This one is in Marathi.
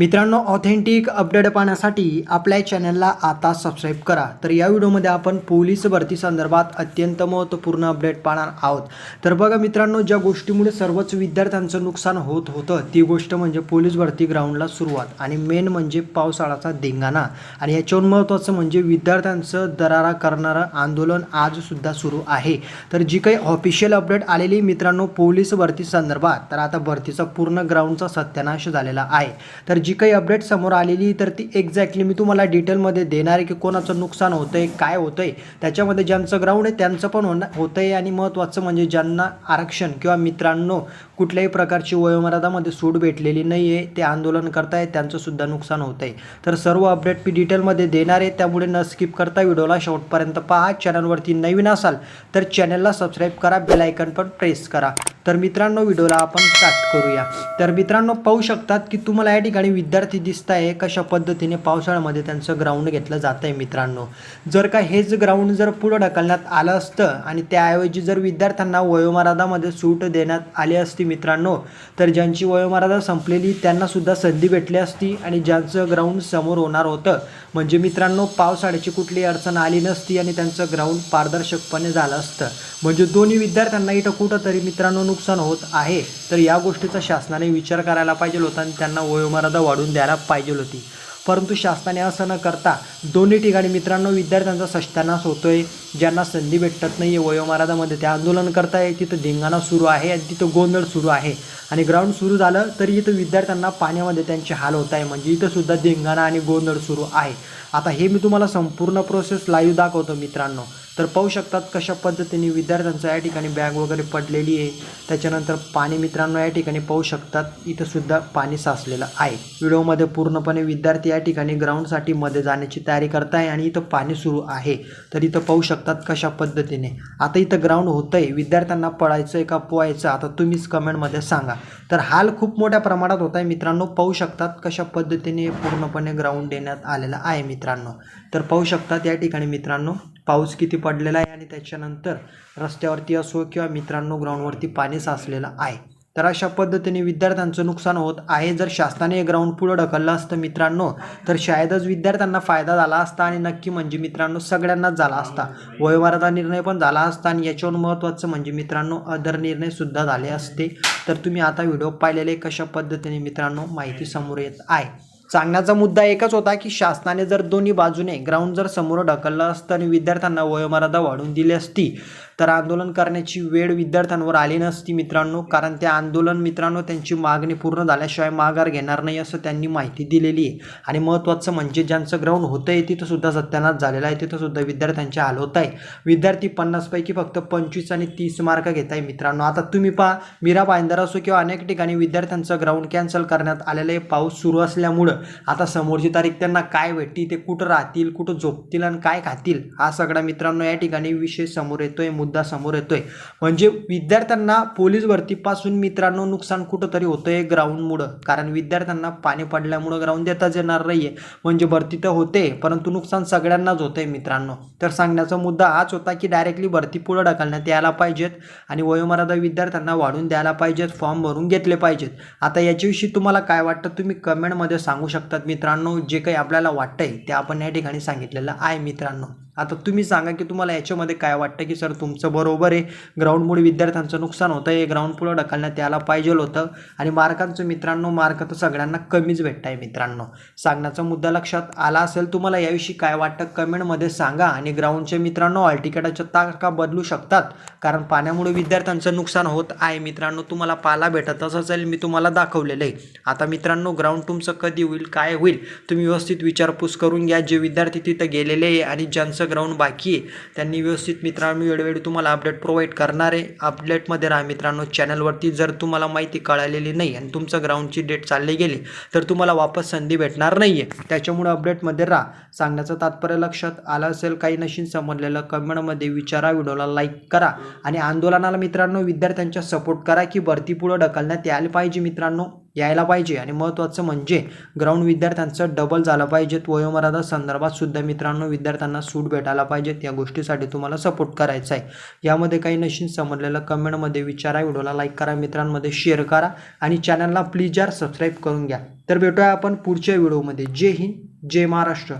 मित्रांनो ऑथेंटिक अपडेट पाहण्यासाठी आपल्या चॅनलला आता सबस्क्राईब करा. तर या व्हिडिओमध्ये आपण पोलीस भरती संदर्भात अत्यंत महत्त्वपूर्ण अपडेट पाहणार आहोत. तर बघा मित्रांनो ज्या गोष्टीमुळे सर्वच विद्यार्थ्यांचं नुकसान होत होतं ती गोष्ट म्हणजे पोलीस भरती ग्राउंडला सुरुवात. आणि मेन म्हणजे पावसाळ्याचा धिंगाणा. आणि याच्यावर महत्त्वाचं म्हणजे विद्यार्थ्यांचं दरारा करणारं आंदोलन आजसुद्धा सुरू आहे. तर जी काही ऑफिशियल अपडेट आलेली मित्रांनो पोलीस भरती संदर्भात तर आता भरतीचा पूर्ण ग्राउंडचा सत्यानाश झालेला आहे. तर जी काही अपडेट समोर आलेली तर ती एक्झॅक्टली मी तुम्हाला डिटेलमध्ये देणार आहे की कोणाचं नुकसान होतं आहे काय होतं आहे त्याच्यामध्ये ज्यांचं ग्राउंड आहे त्यांचं पण होणं होतं आहे आणि महत्त्वाचं म्हणजे ज्यांना आरक्षण किंवा मित्रांनो कुठल्याही प्रकारची वयोमर्यादामध्ये सूट भेटलेली नाही आहे ते आंदोलन करताय त्यांचंसुद्धा नुकसान होत आहे तर सर्व अपडेट मी डिटेलमध्ये देणार आहे त्यामुळे न स्किप करता व्हिडिओला शेवटपर्यंत पहा. चॅनलवरती नवीन असाल तर चॅनलला सबस्क्राईब करा बेलायकन पण प्रेस करा. तर मित्रांनो व्हिडिओला आपण स्टार्ट करूया. तर मित्रांनो पाहू शकतात की तुम्हाला या ठिकाणी विद्यार्थी दिसत आहे कशा पद्धतीने पावसाळ्यामध्ये त्यांचं ग्राउंड घेतलं जात आहे मित्रांनो. जर का हेच ग्राउंड जर पुढं ढकलण्यात आलं असतं आणि त्याऐवजी जर विद्यार्थ्यांना वयोमर्यादामध्ये सूट देण्यात आली असती मित्रांनो तर ज्यांची वयोमर्यादा संपलेली त्यांनासुद्धा संधी भेटली असती आणि ज्यांचं ग्राउंड समोर होणार होतं. म्हणजे मित्रांनो पावसाळ्याची कुठली अडचण आली नसती आणि त्यांचं ग्राउंड पारदर्शकपणे झालं असतं. म्हणजे दोन्ही विद्यार्थ्यांना इथं कुठंतरी मित्रांनो नुकसान होत आहे. तर या गोष्टीचा शासनाने विचार करायला पाहिजे होता आणि त्यांना वयोमर्यादा वाढवून द्यायला पाहिजे होती. परंतु शासनाने असं न करता दोन्ही ठिकाणी मित्रांनो विद्यार्थ्यांचा सत्यानाश होतोय. ज्यांना संधी भेटत नाही आहे वयोमर्यादामध्ये ते आंदोलन करताय तिथं धिंगाणा सुरू आहे आणि तिथं गोंधळ सुरू आहे. आणि ग्राउंड सुरू झालं तरी इथं विद्यार्थ्यांना पाण्यामध्ये त्यांचे हाल होत आहे. म्हणजे इथं सुद्धा धिंगाणा आणि गोंधळ सुरू आहे. आता हे मी तुम्हाला संपूर्ण प्रोसेस लाईव्ह दाखवतो मित्रांनो. तर पाहू शकतात कशा पद्धतीने विद्यार्थ्यांचं या ठिकाणी बॅग वगैरे पडलेली आहे. त्याच्यानंतर पाणी मित्रांनो या ठिकाणी पाहू शकतात इथं सुद्धा पाणी साचलेलं आहे. व्हिडिओमध्ये पूर्णपणे विद्यार्थी या ठिकाणी ग्राउंडसाठी मध्ये जाण्याची तयारी करताय आणि इथं पाणी सुरू आहे. तर इथं पाहू शकतात कशा पद्धतीने? आता इथं ग्राउंड होतं आहे विद्यार्थ्यांना पळायचं आहे का पोहायचं? आता तुम्हीच कमेंटमध्ये सांगा. तर हाल खूप मोठ्या प्रमाणात होत आहे मित्रांनो पाहू शकतात कशा पद्धतीने पूर्णपणे ग्राउंड देण्यात आलेला आहे मित्रांनो. तर पाहू शकतात या ठिकाणी मित्रांनो पाऊस किती पडलेला आहे आणि त्याच्यानंतर रस्त्यावरती असो किंवा मित्रांनो ग्राउंडवरती पाणी साचलेलं आहे. तर अशा पद्धतीने विद्यार्थ्यांचं नुकसान होत आहे. जर शासनाने हे ग्राउंड पुढं ढकललं असतं मित्रांनो तर शायदच विद्यार्थ्यांना फायदा झाला असता आणि नक्की म्हणजे मित्रांनो सगळ्यांनाच झाला असता. वयोमर्यादा निर्णय पण झाला असता आणि याच्यावर महत्त्वाचं म्हणजे मित्रांनो अदर निर्णयसुद्धा झाले असते. तर तुम्ही आता व्हिडिओ पाहिलेले कशा पद्धतीने मित्रांनो माहिती समोर येत आहे. सांगण्याचा मुद्दा एकच होता की शासनाने जर दोन्ही बाजूने ग्राउंड जर समोर ढकललं असतं आणि विद्यार्थ्यांना वयोमर्यादा वाढवून दिली असती तर आंदोलन करण्याची वेळ विद्यार्थ्यांवर आली नसती मित्रांनो कारण ते आंदोलन मित्रांनो त्यांची मागणी पूर्ण झाल्याशिवाय माघार घेणार नाही असं त्यांनी माहिती दिलेली आहे. आणि महत्त्वाचं म्हणजे ज्यांचं ग्राउंड होतं आहे तिथंसुद्धा सत्यानाश झालेला आहे तिथंसुद्धा विद्यार्थ्यांचे हाल होत आहे. विद्यार्थी पन्नासपैकी फक्त पंचवीस आणि तीस मार्क घेत आहे मित्रांनो. आता तुम्ही पहा मीरा भाईंदर असो किंवा अनेक ठिकाणी विद्यार्थ्यांचं ग्राउंड कॅन्सल करण्यात आलेलं आहे पाऊस सुरू असल्यामुळं. आता समोरची तारीख त्यांना काय भेटती ते कुठं राहतील कुठं झोपतील आणि काय खातील हा सगळा मित्रांनो या ठिकाणी विषय समोर येतोय. मुद्दा मुद्दा समोर येतोय. म्हणजे विद्यार्थ्यांना पोलीस भरतीपासून मित्रांनो नुकसान कुठंतरी होतंय ग्राउंडमुळं कारण विद्यार्थ्यांना पाणी पडल्यामुळं ग्राउंड देताच येणार नाहीये. म्हणजे भरती तर होते परंतु नुकसान सगळ्यांनाच होतंय मित्रांनो. तर सांगण्याचा मुद्दा हाच होता की डायरेक्टली भरती पुढं ढकलण्यात यायला पाहिजेत आणि वयोमर्यादा विद्यार्थ्यांना वाढून द्यायला पाहिजेत फॉर्म भरून घेतले पाहिजेत. आता याच्याविषयी तुम्हाला काय वाटतं तुम्ही कमेंटमध्ये सांगू शकतात मित्रांनो. जे काही आपल्याला वाटतंय ते आपण या ठिकाणी सांगितलेलं आहे मित्रांनो. आता तुम्ही सांगा की तुम्हाला याच्यामध्ये काय वाटतं की सर तुमचं बरोबर आहे. ग्राउंडमुळे विद्यार्थ्यांचं नुकसान होतं आहे. ग्राउंड पुढं ढकलण्यात यायला पाहिजे होतं. आणि मार्कांचं मित्रांनो मार्क तर सगळ्यांना कमीच भेटत आहे मित्रांनो. सांगण्याचा मुद्दा लक्षात आला असेल तुम्हाला याविषयी काय वाटतं कमेंटमध्ये सांगा. आणि ग्राउंडचे मित्रांनो हॉल तिकिटाच्या तारखा बदलू शकतात. कारण पाण्यामुळे विद्यार्थ्यांचं नुकसान होत आहे. मित्रांनो तुम्हाला पाहायला भेटतच असेल. मी तुम्हाला दाखवलेलं आहे. आता मित्रांनो ग्राउंड तुमचं कधी होईल काय होईल तुम्ही व्यवस्थित विचारपूस करून घ्या. जे विद्यार्थी तिथं गेलेले आहे आणि ज्यांचं ग्राउंड बाकी आहे. त्यांनी व्यवस्थित मित्रांनो वेळोवेळी तुम्हाला अपडेट प्रोव्हाइड करणार आहे. अपडेटमध्ये राहा मित्रांनो चॅनलवरती जर तुम्हाला माहिती कळालेली नाही आणि तुमचं ग्राउंडची डेट चालली गेली तर तुम्हाला वापस संधी भेटणार नाही आहे त्याच्यामुळे अपडेटमध्ये राहा. सांगण्याचं तात्पर्य लक्षात आलं असेल काही नशीन समजलेलं कमेंटमध्ये विचारा व्हिडिओला लाईक करा आणि आंदोलनाला मित्रांनो विद्यार्थ्यांच्या सपोर्ट करा की भरती पुढं ढकलण्यात यायला पाहिजे मित्रांनो. यायला पाहिजे. आणि महत्त्वाचं म्हणजे ग्राउंड विद्यार्थ्यांचं डबल झालं पाहिजेत वयोमर्यादा संदर्भात सुद्धा मित्रांनो विद्यार्थ्यांना सूट भेटायला पाहिजेत. या गोष्टीसाठी तुम्हाला सपोर्ट करायचा आहे. यामध्ये काही नशीन समजलेलं कमेंटमध्ये विचारा. व्हिडिओला लाईक करा. मित्रांमध्ये शेअर करा. आणि चॅनलला प्लीज यार सबस्क्राईब करून घ्या. तर भेटूया आपण पुढच्या व्हिडिओमध्ये जय हिंद. जय महाराष्ट्र.